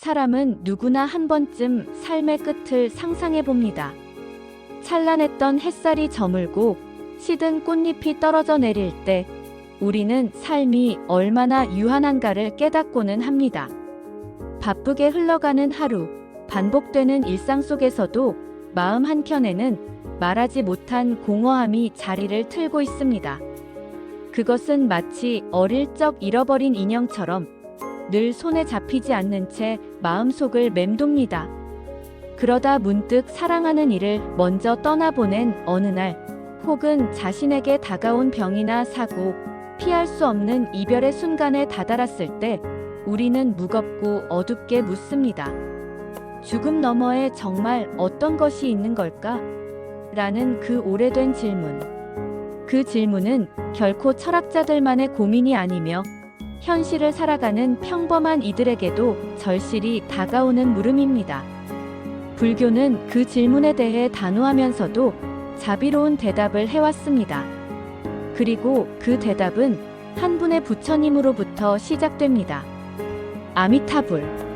사람은 누구나 한 번쯤 삶의 끝을 상상해 봅니다. 찬란했던 햇살이 저물고 시든 꽃잎이 떨어져 내릴 때 우리는 삶이 얼마나 유한한가를 깨닫고는 합니다. 바쁘게 흘러가는 하루, 반복되는 일상 속에서도 마음 한켠에는 말하지 못한 공허함이 자리를 틀고 있습니다. 그것은 마치 어릴 적 잃어버린 인형처럼 늘 손에 잡히지 않는 채 마음속을 맴돕니다. 그러다 문득 사랑하는 이를 먼저 떠나보낸 어느 날, 혹은 자신에게 다가온 병이나 사고, 피할 수 없는 이별의 순간에 다다랐을 때, 우리는 무겁고 어둡게 묻습니다. 죽음 너머에 정말 어떤 것이 있는 걸까? 라는 그 오래된 질문. 그 질문은 결코 철학자들만의 고민이 아니며 현실을 살아가는 평범한 이들에게도 절실히 다가오는 물음입니다. 불교는 그 질문에 대해 단호하면서도 자비로운 대답을 해왔습니다. 그리고 그 대답은 한 분의 부처님으로부터 시작됩니다. 아미타불.